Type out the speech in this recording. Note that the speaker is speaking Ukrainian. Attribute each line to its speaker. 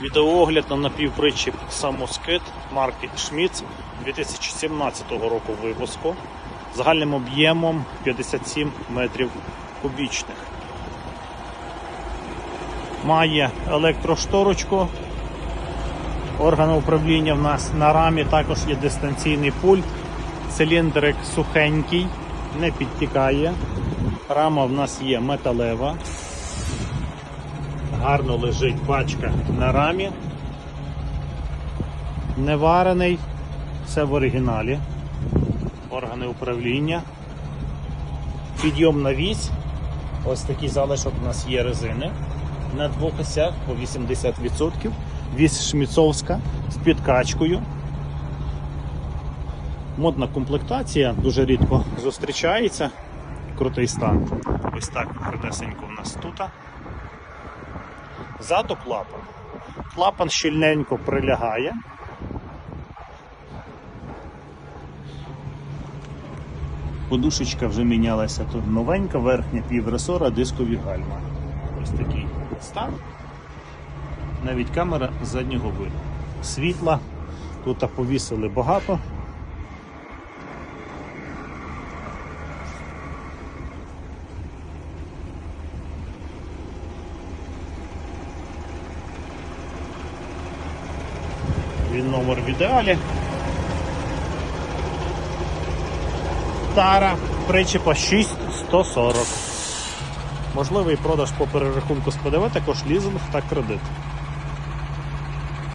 Speaker 1: Відеоогляд на напівпричіп самоскид марки Schmitz 2017 року випуску загальним об'ємом 57 метрів кубічних. Має електрошторочку. Органи управління в нас на рамі також є дистанційний пульт. Циліндрик сухенький, не підтікає. Рама в нас є металева. Гарно лежить пачка на рамі. Не варений, все в оригіналі. Органи управління. Підйом на вісь. Ось такий залишок у нас є резини. На двох осях по 80%. Вісь шміцовська з підкачкою. Модна комплектація дуже рідко зустрічається. Крутий стан. Ось так гарнесенько у нас тут. Ззаду клапан. Клапан щільненько прилягає. Подушечка вже мінялася тут новенька, верхня півресора, дискові гальма. Ось такий стан. Навіть камера заднього виду. Світла. Тут повісили багато. Він номер в ідеалі. Тара причепа 6140. Можливий продаж по перерахунку з ПДВ, також лізинг та кредит.